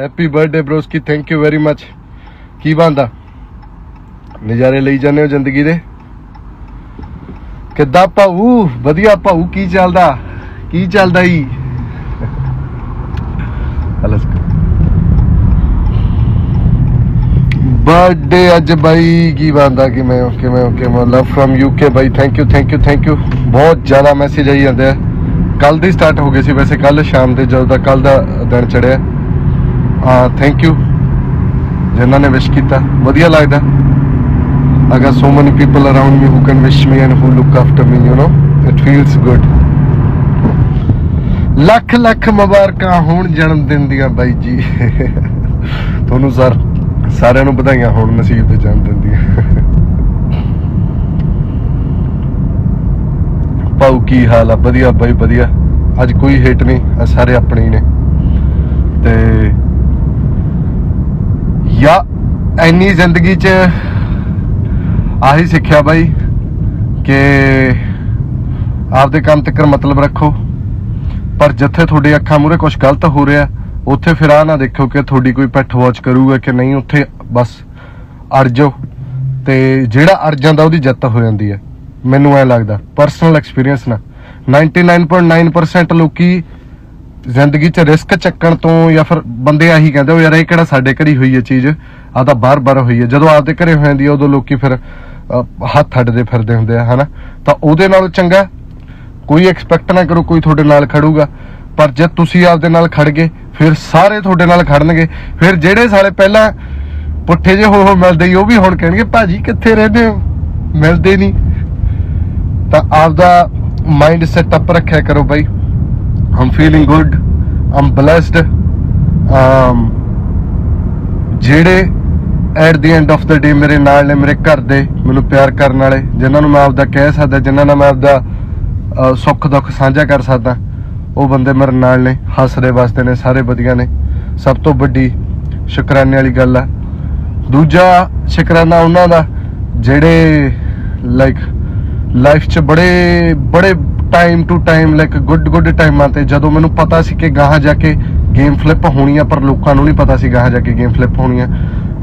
Happy birthday broski thank you very much ਕੀ ਬੰਦਾ ਨਜ਼ਾਰੇ ਲਈ ਜਾਂਦੇ ਹੋ ਜ਼ਿੰਦਗੀ ਦੇ? ਕਿੱਦਾਂ ਭਾਊ? ਵਧੀਆ ਭਾਊ, ਕੀ ਚੱਲਦਾ? ਕੀ ਚੱਲਦਾ ਈ? ਹਲਸ ਬਰਥਡੇ ਅੱਜ ਬਾਈ, ਕੀ ਬੰਦਾ ਕਿਵੇਂ ਹੋ ਕਿਵੇਂ ਹੋ, ਕਿਵੇਂ love from UK by thank you thank you thank you ਬਹੁਤ ਜ਼ਿਆਦਾ ਮੈਸੇਜ ਆਈ ਜਾਂਦੇ ਆ। ਕੱਲ ਦੀ ਸਟਾਰਟ ਹੋ ਗਏ ਸੀ ਵੈਸੇ ਕੱਲ ਸ਼ਾਮ ਦੇ, ਜਦੋਂ ਦਾ ਕੱਲ ਦਾ ਦਿਨ ਚੜਿਆ ਥੈਂਕ ਯੂ ਜਿਨ੍ਹਾਂ ਨੇ ਵਿਸ਼ ਕੀਤਾ। ਵਧੀਆ ਲੱਗਦਾ। I got so many people around me who can wish me and who look after me, you know. It feels good. Lakh lakh ਮੁਬਾਰਕਾਂ ਹੋਣ ਜਨਮ ਦਿਨ ਦੀਆਂ ਬਾਈ ਜੀ। ਤੁਹਾਨੂੰ ਸਰ ਸਾਰਿਆਂ ਨੂੰ ਵਧਾਈਆਂ ਹੋਣ ਨਸੀਬ ਤੇ ਜਨਮ ਦਿਨ ਦੀਆਂ। ਪਾਉ ਕੀ ਹਾਲ ਆ? ਵਧੀਆ ਬਾਈ ਵਧੀਆ। ਅੱਜ ਕੋਈ ਹੇਟ ਨਹੀਂ ਆ ਸਾਰੇ ਆਪਣੇ ਹੀ ਨੇ। ਤੇ ਯਾ ਐਨੀ ਜ਼ਿੰਦਗੀ 'ਚ ਆਹੀ ਸਿੱਖਿਆ ਬਾਈ ਕਿ ਆਪਦੇ ਕੰਮ ਤੱਕ ਮਤਲਬ ਰੱਖੋ। ਪਰ ਜਿੱਥੇ ਤੁਹਾਡੀ ਅੱਖਾਂ ਮੂਰੇ ਕੁਝ ਗਲਤ ਹੋ ਰਿਹਾ, ਉੱਥੇ ਫਿਰ ਆ ਨਾ ਦੇਖੋ ਕਿ ਤੁਹਾਡੀ ਕੋਈ ਪੈਠ ਵਾਚ ਕਰੂਗਾ ਕਿ ਨਹੀਂ, ਉੱਥੇ ਬਸ ਅੜ ਜਾਓ। ਤੇ ਜਿਹੜਾ ਅੜ ਜਾਂਦਾ, ਉਹਦੀ ਜਿੱਤ ਹੋ ਜਾਂਦੀ ਹੈ। ਮੈਨੂੰ ਐ ਲੱਗਦਾ ਪਰਸਨਲ ਐਕਸਪੀਰੀਅੰਸ ਨਾ। 99.9% ਲੋਕੀ ਜ਼ਿੰਦਗੀ 'ਚ ਰਿਸਕ ਚੱਕਣ ਤੋਂ ਜਾਂ ਫਿਰ ਬੰਦੇ ਆਹੀ ਕਹਿੰਦੇ ਉਹ ਯਾਰ ਇਹ ਕਿਹੜਾ ਸਾਡੇ ਘਰੀ ਹੋਈ ਹੈ ਚੀਜ਼? ਆ ਤਾਂ ਬਾਰ-ਬਾਰ ਹੋਈ ਹੈ। ਜਦੋਂ ਆਪਦੇ ਘਰੇ ਹੋ ਜਾਂਦੀ ਹੈ ਉਦੋਂ ਲੋਕੀ ਫਿਰ ਹੱਥ ਅੱਡਦੇ ਫਿਰਦੇ ਹੁੰਦੇ ਆ ਹਨਾ? ਤਾਂ ਉਹਦੇ ਨਾਲੋਂ ਚੰਗਾ ਕੋਈ ਐਕਸਪੈਕਟ ਨਾ ਕਰੋ ਕੋਈ ਤੁਹਾਡੇ ਨਾਲ ਖੜੂਗਾ। ਪਰ ਜੇ ਤੁਸੀਂ ਆਪਦੇ ਨਾਲ ਖੜ ਗਏ ਫਿਰ ਸਾਰੇ ਤੁਹਾਡੇ ਨਾਲ ਖੜਨਗੇ। ਫਿਰ ਜਿਹੜੇ ਸਾਲੇ ਪਹਿਲਾਂ ਪੁੱਠੇ ਜੇ ਹੋ ਹੋ ਮਿਲਦੇ ਸੀ, ਉਹ ਵੀ ਹੁਣ ਕਹਿਣਗੇ ਭਾਜੀ ਕਿੱਥੇ ਰਹਿੰਦੇ ਹੋ? ਮਿਲਦੇ ਨਹੀਂ। ਤਾਂ ਆਪਦਾ ਮਾਈਂਡ ਸੈਟ ਅਪ ਰੱਖਿਆ ਕਰੋ ਬਾਈ। I'm feeling good. I'm blessed. Um, ਜਿਹੜੇ at the end of the day ਮੇਰੇ ਨਾਲ ਨੇ ਮੇਰੇ ਘਰ ਦੇ ਮੈਨੂੰ ਪਿਆਰ ਕਰਨ ਵਾਲੇ ਜਿਨ੍ਹਾਂ ਨੂੰ ਮੈਂ ਆਪਦਾ ਕਹਿ ਸਕਦਾ ਜਿਨ੍ਹਾਂ ਨਾਲ ਮੈਂ ਆਪਦਾ ਸੁੱਖ ਦੁੱਖ ਸਾਂਝਾ ਕਰ ਸਕਦਾ ਉਹ ਬੰਦੇ ਮੇਰੇ ਨਾਲ ਨੇ ਹੱਸਦੇ ਵਸਦੇ ਨੇ ਸਾਰੇ ਵਧੀਆ ਨੇ ਸਭ ਤੋਂ ਵੱਡੀ ਸ਼ੁਕਰਾਨੇ ਵਾਲੀ ਗੱਲ ਆ ਦੂਜਾ ਸ਼ੁਕਰਾਨਾ ਉਹਨਾਂ ਦਾ ਜਿਹੜੇ ਲਾਈਕ ਲਾਈਫ 'ਚ ਬੜੇ ਬੜੇ time to time like good good ਟਾਈਮਾਂ ਤੇ ਜਦੋਂ ਮੈਨੂੰ ਪਤਾ ਸੀ ਕਿ ਗਾਹਾਂ ਜਾ ਕੇ ਗੇਮ ਫਲਿੱਪ ਹੋਣੀ ਆ ਪਰ ਲੋਕਾਂ ਨੂੰ ਨਹੀਂ ਪਤਾ ਸੀ ਗਾਹਾਂ ਜਾ ਕੇ ਗੇਮ ਫਲਿੱਪ ਹੋਣੀ ਆ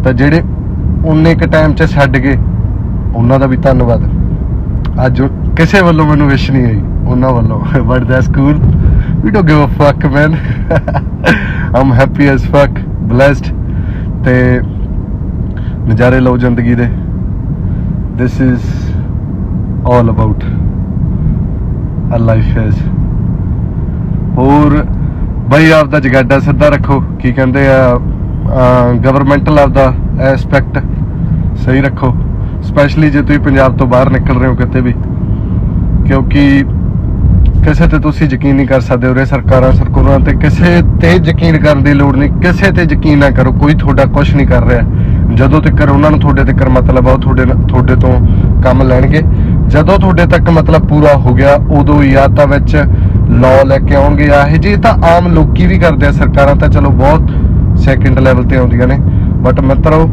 ਤਾਂ ਜਿਹੜੇ ਉਨੇ ਕ ਟਾਈਮ 'ਚ ਛੱਡ ਗਏ, ਉਹਨਾਂ ਦਾ ਵੀ ਧੰਨਵਾਦ। ਅੱਜ ਕਿਸੇ ਵੱਲੋਂ ਮੈਨੂੰ ਵਿਸ਼ ਨਹੀਂ ਆਈ ਉਹਨਾਂ ਵੱਲੋਂ। But that's cool we don't give a fuck man I'm happy as fuck blessed ਤੇ ਨਜ਼ਾਰੇ ਲਓ ਜ਼ਿੰਦਗੀ ਦੇ। This is all about a life ਹੋਰ, ਬਈ ਆਪਦਾ ਜਗਾਡਾ ਸਿੱਧਾ ਰੱਖੋ। ਕੀ ਕਹਿੰਦੇ ਆ ਗਵਰਨਮੈਂਟਲ ਆਪਦਾ ਐਸਪੈਕਟ ਸਹੀ ਰੱਖੋ। ਸਪੈਸ਼ਲੀ ਜੇ ਤੁਸੀਂ ਪੰਜਾਬ ਤੋਂ ਬਾਹਰ ਨਿਕਲ ਰਹੇ ਹੋ ਕਿਤੇ ਵੀ। ਕਿਉਂਕਿ ਕਿਸੇ ਤੇ ਤੁਸੀਂ ਯਕੀਨ ਨਹੀਂ ਕਰ ਸਕਦੇ ਉਰੇ ਸਰਕਾਰਾਂ ਸਰਕਾਰਾਂ ਤੇ। ਕਿਸੇ ਤੇ ਯਕੀਨ ਕਰਨ ਦੀ ਲੋੜ ਨਹੀਂ। ਕਿਸੇ ਤੇ ਯਕੀਨ ਨਾ ਕਰੋ। ਕੋਈ ਤੁਹਾਡਾ ਕੁਝ ਨਹੀਂ ਕਰ ਰਿਹਾ। ਜਦੋਂ ਤੱਕ ਉਹਨਾਂ ਨੂੰ ਤੁਹਾਡੇ ਤੱਕ ਮਤਲਬ ਆ, ਉਹ ਤੁਹਾਡੇ ਤੁਹਾਡੇ ਤੋਂ ਕੰਮ ਲੈਣਗੇ। ਜਦੋਂ ਤੁਹਾਡੇ ਤੱਕ ਮਤਲਬ ਪੂਰਾ ਹੋ ਗਿਆ, ਉਦੋਂ ਜਾਂ ਤਾਂ ਵਿੱਚ ਲਾਅ ਲੈ ਕੇ ਆਉਣਗੇ। ਆ ਇਹ ਜੀ ਤਾਂ ਆਮ ਲੋਕੀ ਵੀ ਕਰਦੇ ਆ, ਸਰਕਾਰਾਂ ਤਾਂ ਚਲੋ ਬਹੁਤ ਸੈਕੰਡ ਲੈਵਲ ਤੇ ਆਉਂਦੀਆਂ ਨੇ। ਬਟ ਮਿੱਤਰੋ,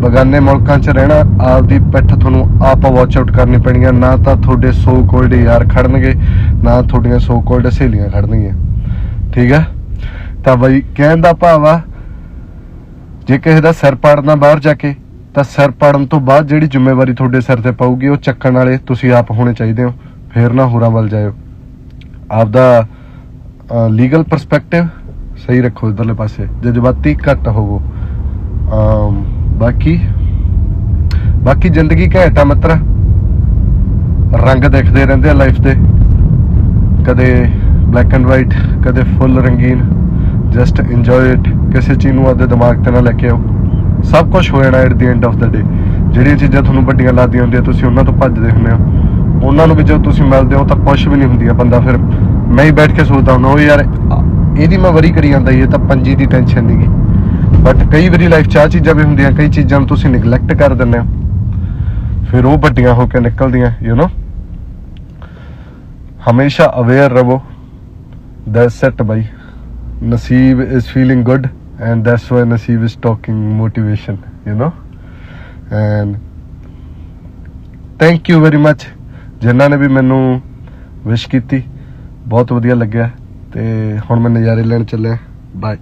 ਬਗਾਨੇ ਮੁਲਕਾਂ 'ਚ ਰਹਿਣਾ, ਆਪਦੀ ਪਿੱਠ ਤੁਹਾਨੂੰ ਆਪ ਵਾਚ ਆਊਟ ਕਰਨੀ ਪੈਣੀ ਆ। ਨਾ ਤਾਂ ਤੁਹਾਡੇ ਸੋ ਕੋਲਡ ਯਾਰ ਖੜਨਗੇ, ਨਾ ਤੁਹਾਡੀਆਂ ਸੋ ਕੋਲਡ ਸਹੇਲੀਆਂ ਖੜਨਗੀਆਂ। ਠੀਕ ਆ? ਤਾਂ ਬਈ, ਕਹਿਣ ਦਾ ਭਾਵ ਆ, ਜੇ ਕਿਸੇ ਦਾ ਸਿਰ ਪਾੜਨਾ ਬਾਹਰ ਜਾ ਕੇ ਤਾਂ ਸਿਰ ਪੜਨ ਤੋਂ ਬਾਅਦ ਜਿਹੜੀ ਜ਼ਿੰਮੇਵਾਰੀ ਤੁਹਾਡੇ ਸਿਰ ਤੇ ਪਾਊਗੀ, ਉਹ ਚੱਕਣ ਵਾਲੇ ਤੁਸੀਂ ਆਪ ਹੋਣੇ ਚਾਹੀਦੇ ਹੋ। ਫੇਰ ਨਾ ਹੋਰਾਂ ਵੱਲ ਜਾਇਓ। ਆਪਦਾ ਲੀਗਲ ਪਰਸਪੈਕਟਿਵ ਸਹੀ ਰੱਖੋ ਇਧਰਲੇ ਪਾਸੇ। ਜਜ਼ਬਾਤੀ ਘੱਟ ਹੋਵੋ। ਅਮ, ਬਾਕੀ ਬਾਕੀ ਜ਼ਿੰਦਗੀ ਘੈਂਟ ਆ ਮਿੱਤਰ। ਰੰਗ ਦੇਖਦੇ ਰਹਿੰਦੇ ਆ ਲਾਈਫ ਦੇ ਕਦੇ ਬਲੈਕ ਐਂਡ ਵਾਈਟ ਕਦੇ ਫੁੱਲ ਰੰਗੀਨ। ਜਸਟ ਇੰਜੋਏ ਇਟ ਕਿਸੇ ਚੀਜ਼ ਨੂੰ ਆਪਦੇ ਦਿਮਾਗ ਤੇ ਨਾ ਲੈ ਕੇ ਆਓ। ਸਭ ਕੁਝ ਹੋ ਜਾਣਾ at the end of the day ਜਿਹੜੀਆਂ ਚੀਜ਼ਾਂ ਤੁਹਾਨੂੰ ਵੱਡੀਆਂ ਲੱਗਦੀਆਂ ਹੁੰਦੀਆਂ, ਤੁਸੀਂ ਉਹਨਾਂ ਤੋਂ ਭੱਜਦੇ ਹੁੰਦੇ ਹੋ। ਉਹਨਾਂ ਨੂੰ ਵੀ ਜਦੋਂ ਤੁਸੀਂ ਮਿਲਦੇ ਹੋ ਤਾਂ ਕੁਝ ਵੀ ਨਹੀਂ ਹੁੰਦੀਆਂ। ਬੰਦਾ ਫਿਰ ਮੈਂ ਹੀ ਬੈਠ ਕੇ ਸੋਚਦਾ ਹੁੰਦਾ ਉਹ ਯਾਰ ਇਹਦੀ ਮੈਂ ਵਰੀ ਕਰੀ ਜਾਂਦਾ ਇਹ ਤਾਂ ਪੰਜੀ ਦੀ ਟੈਨਸ਼ਨ ਨਹੀਂਗੀ ਬਟ ਕਈ ਵਾਰੀ ਲਾਈਫ 'ਚ ਆਹ ਚੀਜ਼ਾਂ ਵੀ ਹੁੰਦੀਆਂ, ਕਈ ਚੀਜ਼ਾਂ ਨੂੰ ਤੁਸੀਂ ਨਿਗਲੈਕਟ ਕਰ ਦਿੰਦੇ ਹੋ। ਫਿਰ ਉਹ ਵੱਡੀਆਂ ਹੋ ਕੇ ਨਿਕਲਦੀਆਂ ਯੂ نو ਹਮੇਸ਼ਾ ਅਵੇਅਰ ਰਹੋ। That's it by. Naseeb is feeling good and that's why Naseeb is talking motivation you know and thank you very much ਜਿਨ੍ਹਾਂ ਨੇ ਵੀ ਮੈਨੂੰ ਵਿਸ਼ ਕੀਤੀ। ਬਹੁਤ ਵਧੀਆ ਲੱਗਿਆ। ਤੇ ਹੁਣ ਮੈਂ ਨਜ਼ਾਰੇ ਲੈਣ ਚੱਲਿਆ। ਬਾਏ